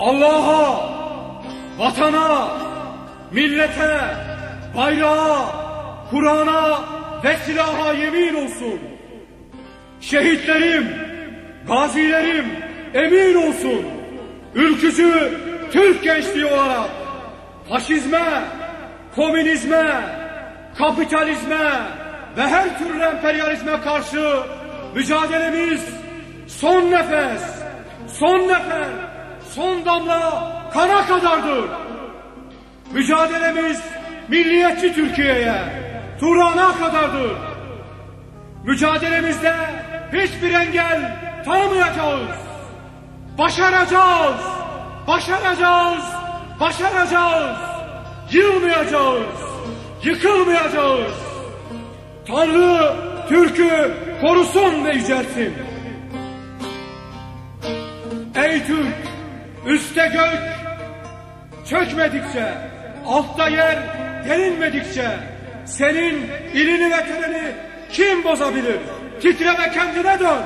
Allah'a, vatana, millete, bayrağa, Kur'an'a ve silaha yemin olsun. Şehitlerim, gazilerim emin olsun. Ülkücü Türk gençliği olarak faşizme, komünizme, kapitalizme ve her türlü emperyalizme karşı mücadelemiz son nefes, son nefer, son damla kana kadardır. Mücadelemiz milliyetçi Türkiye'ye, Turan'a kadardır. Mücadelemizde hiçbir engel tanımayacağız. Başaracağız, başaracağız, başaracağız. Yılmayacağız, yıkılmayacağız. Tanrı Türk'ü korusun ve yücelsin. Ey Türk, üstte gök çökmedikçe, altta yer derinmedikçe, senin ilini ve tenini kim bozabilir? Titre ve kendine dön.